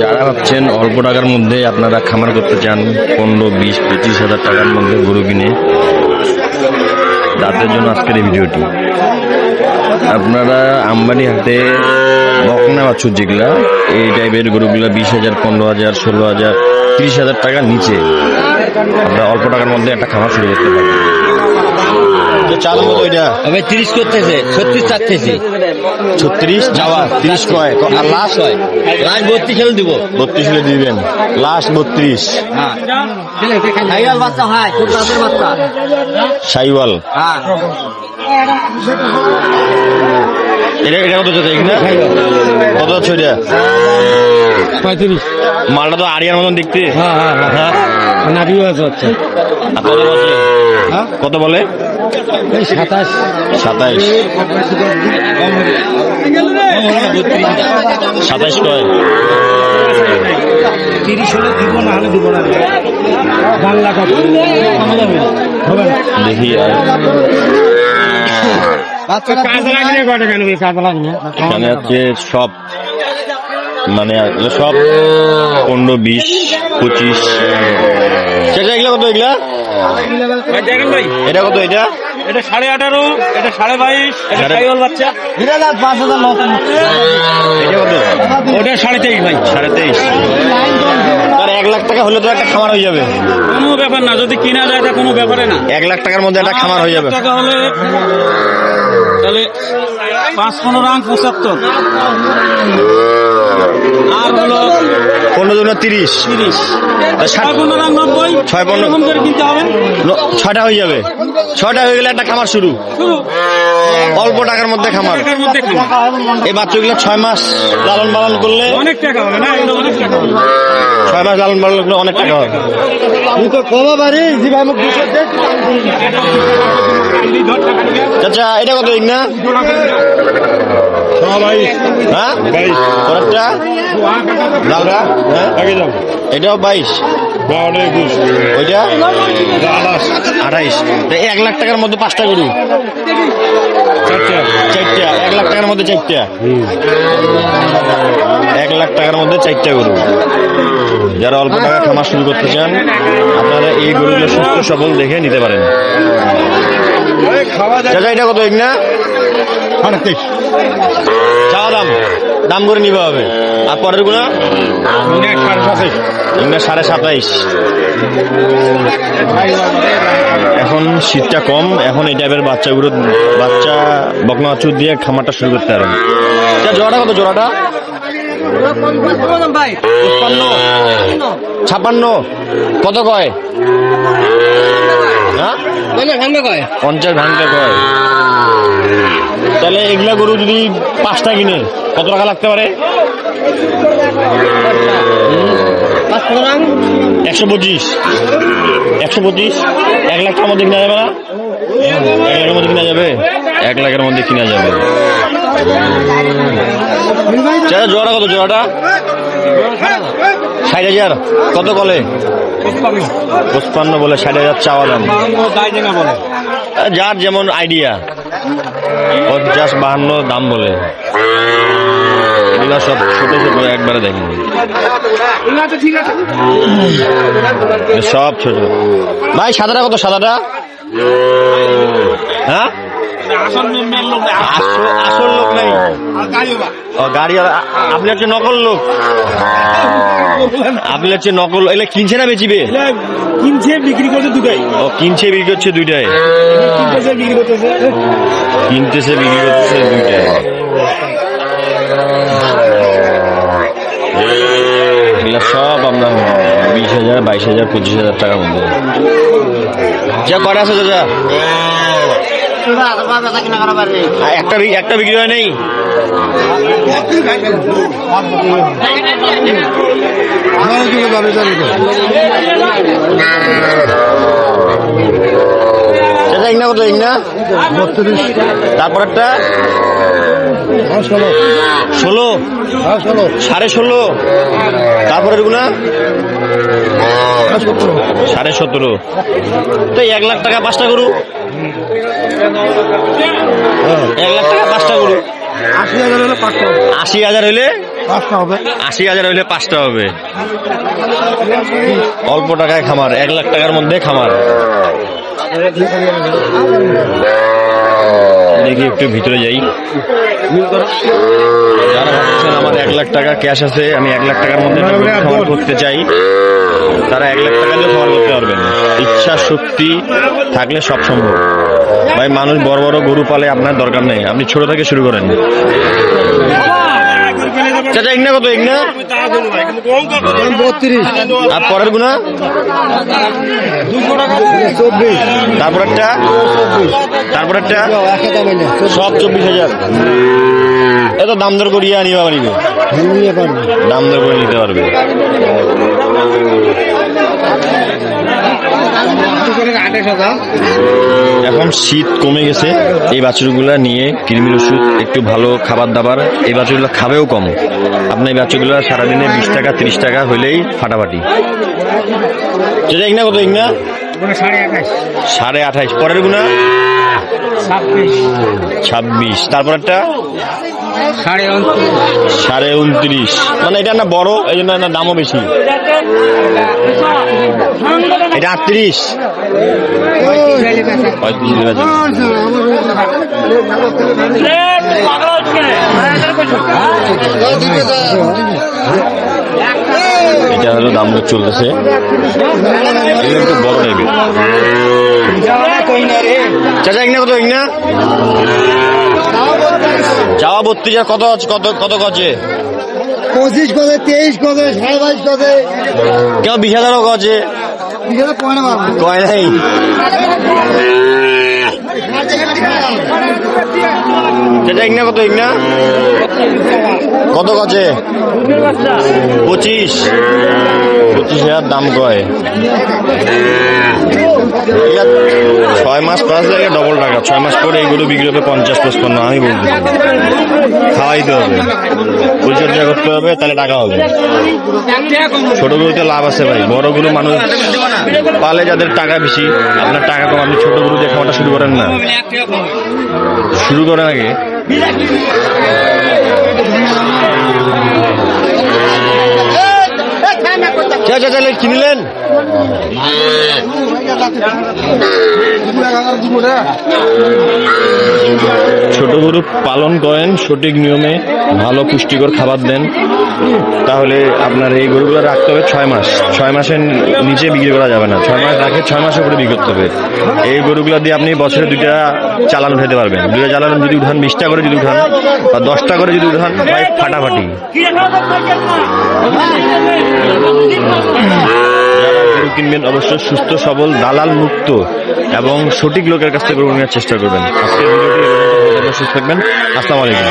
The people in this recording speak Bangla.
যারা ভাবছেন অল্প টাকার মধ্যে আপনারা খামার করতে চান, পনেরো, বিশ, পঁচিশ হাজার টাকার মধ্যে গরু কিনে, তাদের জন্য আজকের এই ভিডিওটি। আপনারা আম্বানি হাতে বকনা বাছুর যেগুলা, এই টাইপের গরুগুলা বিশ হাজার, পনেরো হাজার, ষোলো হাজার, তিরিশ হাজার টাকার নিচে, আপনারা অল্প টাকার মধ্যে একটা খামার শুরু করতে পারেন মতো আমি তিরিশ করতেছে ছত্রিশ চাচ্ছেছি ছত্রিশ? যাওয়া তিরিশ কয়? আর লাস্ট হয়। লাস্ট ভর্তি খেলে দিব। বত্রিশ হলে দিবেন। লাস্ট বত্রিশ। হয়। সাইওয়াল হ্যাঁ এটা এটা কত চলছে এখানে কত যাচ্ছে এটা পঁয়ত্রিশ। মালটা তো আড়িয়ার মতন দেখতে। হ্যাঁ হ্যাঁ হ্যাঁ। নাবিও আছে কত হ্যাঁ? বলে? এই সাতাশ। সাতাইশ সাতাইশ কয়? তিরিশ হলে দিব না হলে দিব না। বাংলা কথা। দেখি আর। কাজ লাগলে কয় টাকা কাজ লাগলে এখানে হচ্ছে সব। মানে সব পনেরো বিশ পঁচিশ। সেটা এগুলো কত এগুলা? দেখেন ভাই। এটা কত এটা? এটা সাড়ে আঠারো এটা সাড়ে বাইশ এটা সাইওয়াল বাচ্চা। পাঁচ হাজার এটা কত? ওটা সাড়ে তেইশ ভাই। সাড়ে তেইশ। এক লাখ টাকা হলে তো একটা খামার হয়ে যাবে। কোনো ব্যাপার না যদি কিনা যায় তা কোনো ব্যাপারে না। এক লাখ টাকার মধ্যে একটা খামার হয়ে যাবে। টাকা হলে তাহলে পাঁচ পনেরো আং পঁচাত্তর। আর হলো পনেরো তিরিশ। তিরিশ। ছয় পনেরো নব্বই। ছয় পনেরো- এরকম করে কিনতে হবে। হয়ে যাবে। ছয়টা হয়ে গেলে একটা খামার শুরু। শুরু। অল্প টাকার মধ্যে খামার। এই বাচ্চাগুলো ছয় মাস লালন পালন করলে অনেক টাকা হবে না? অনেক টাকা হবে। ছয় মাস লালন পালন করলে অনেক টাকা হবে। চাচা এটা কত দিন না? হ্যাঁ পরেরটা লালটা হ্যাঁ? এটাও বাইশ। ওইটা? আঠাইশ এক লাখ টাকার মধ্যে পাঁচটা গরু। চারটা এক লাখ টাকার মধ্যে চারটা। এক লাখ টাকার মধ্যে চারটা গরু। যারা অল্প টাকা খামার শুরু করতে চান আপনারা এই গরুগুলো সুস্থ সবল দেখে নিতে পারেন। চাচা এটা কত না চাওয়া দাম? দাম করে নিতে হবে। আর পরেরগুলো সাড়ে সাতাইশ। এখন শীতটা কম এখন এই টাইপের বাচ্চাগুলো বাচ্চা বকনা বাছুর দিয়ে খামারটা শুরু করতে পারেন জোড়াটা কত জোড়াটা? ছাপান্ন কত কয়? হ্যাঁ? কয় পঞ্চাশ ভাঙতে কয়। তাহলে এগুলা গরু যদি পাঁচটা কিনে কত টাকা লাগতে পারে? একশো পঁচিশ। একশো পঁচিশ। এক লাখ মধ্যে কিনা যাবে না? এক লাখের মধ্যে কিনা যাবে? এক লাখের মধ্যে কিনা যাবে। জোড়াটা কত? জোড়াটা? ষাট হাজার। কত বলে পঁচপান্ন বলে ষাট হাজার চাওয়া দাম। যার যেমন আইডিয়া পঞ্চাশ বাহান্ন দাম বলে। এগুলা সব ছোট ছোট একবারে দেখেন। সব ছোট। ভাই সাদাটা কত সাদাটা? হ্যাঁ? আসল আসল লোক নাই। গাড়ি আপনি হচ্ছে নকল লোক। আপনি হচ্ছে নকল এগুলো কিনছে না বেচিবে কিনছে বিক্রি করছে দুটাই। ও কিনছে বিক্রি করছে দুইটাই। কিনতেছে বিক্রি করতেছে। কিনতেছে বিক্রি করতেছে দুইটাই। এগুলো সব আপনার বিশ হাজার, বাইশ হাজার, পঁচিশ হাজার টাকার মধ্যে। যা করে আছে দাদা একটা একটা বিক্রি হয় নাই? ইংনা কত ইংনা তারপর একটা? ষোলো। সাড়ে ষোলো? তারপরে এগুলা? সাড়ে সতেরো। তো এক লাখ টাকা পাঁচটা গরু। এক লাখ টাকা পাঁচটা গরু। হলে আশি হাজার হইলে? আশি হাজার হইলে পাঁচটা হবে। অল্প টাকায় খামার এক লাখ টাকার মধ্যে খামার। দেখি একটু ভিতরে যাই। যারা ভাবছেন আমার এক লাখ টাকা ক্যাশ আছে আমি এক লাখ টাকার মধ্যে করতে চাই তারা এক লাখ টাকা দিয়ে খামার করতে পারবেন। ইচ্ছা শক্তি থাকলে সব সম্ভব। ভাই মানুষ বড় বড় গরু পালে আপনার দরকার নেই। আপনি ছোট থেকে শুরু করেন। চাচা ইগনা কত ইগনা? বত্রিশ। আর পরের গুণা? চব্বিশ। তারপর একটা? তারপর একটা? না সব চব্বিশ হাজার। এত দাম দর করিয়ে আনিবা পারিবে। দাম দর করে নিতে পারবে। এখন শীত কমে গেছে। এই বাছুরগুলো নিয়ে কৃমির ওষুধ একটু ভালো খাবার দাবার এই বাছুরগুলো খাবেও কম। আপনার এই বাছুরগুলো সারাদিনে বিশ টাকা ত্রিশ টাকা হইলেই ফাটাফাটি। যেটা ইংনা কত ইংনা সাড়ে আঠাশ। সাড়ে আঠাইশ পরের গুণা? ছাব্বিশ। তারপর একটা? সাড়ে উনত্রিশ। মানে এটা না বড় এই জন্য না দামও বেশি। এটা আটত্রিশ। পঁয়ত্রিশ। এটা হলো দাম দর চলতেছে। এগুলো একটু বড় টাইপের। চাচা এগনা কত এগনা যাওয়া বত্রিশ আর কত আছে কত কত গছে পঁচিশ কদে তেইশ কদে সাড়ে বাইশ কদে কেউ বিশ হাজারও বিঘাতে কয় নাই? চাচা ইগনা কত ইগনা কত গছে পঁচিশ। পঁচিশ হাজার দাম কয়? ছয় মাস পাঁচ লাগে ডবল টাকা। ছয় মাস পরে এইগুলো বিক্রি হবে পঞ্চাশ, পঁচপন্ন, আমি বলতে খাওয়াইতে হবে। পরিচর্যা করতে হবে, তাহলে টাকা হবে। ছোটগুলোতে লাভ আছে ভাই। বড়গুলো মানুষ পালে যাদের টাকা বেশি, আপনার টাকা কম। আপনি ছোট গরু দিয়ে খাওয়াটা শুরু করেন না। শুরু করেন আগে। চা চালে কিনলেন? ছোট গরু পালন করেন সঠিক নিয়মে ভালো পুষ্টিকর খাবার দেন। তাহলে আপনার এই গরুগুলো রাখতে হবে ছয় মাস। ছয় মাসের নিচে বিক্রি করা যাবে না। ছয় মাস রাখে ছয় মাসের উপরে বিক্রি করতে হবে। এই গরুগুলো দিয়ে আপনি বছরে দুইটা চালান উঠাতে পারবেন। দুইটা চালান যদি উঠান বিশটা করে যদি উঠান বা দশটা করে যদি উঠান ফাটাফাটি। কিনবেন অবশ্যই সুস্থ সবল দালাল মুক্ত এবং সঠিক লোকের কাছ থেকে নেওয়ার চেষ্টা করবেন। থাকবেন, সুস্থ থাকবেন। আসসালামু আলাইকুম।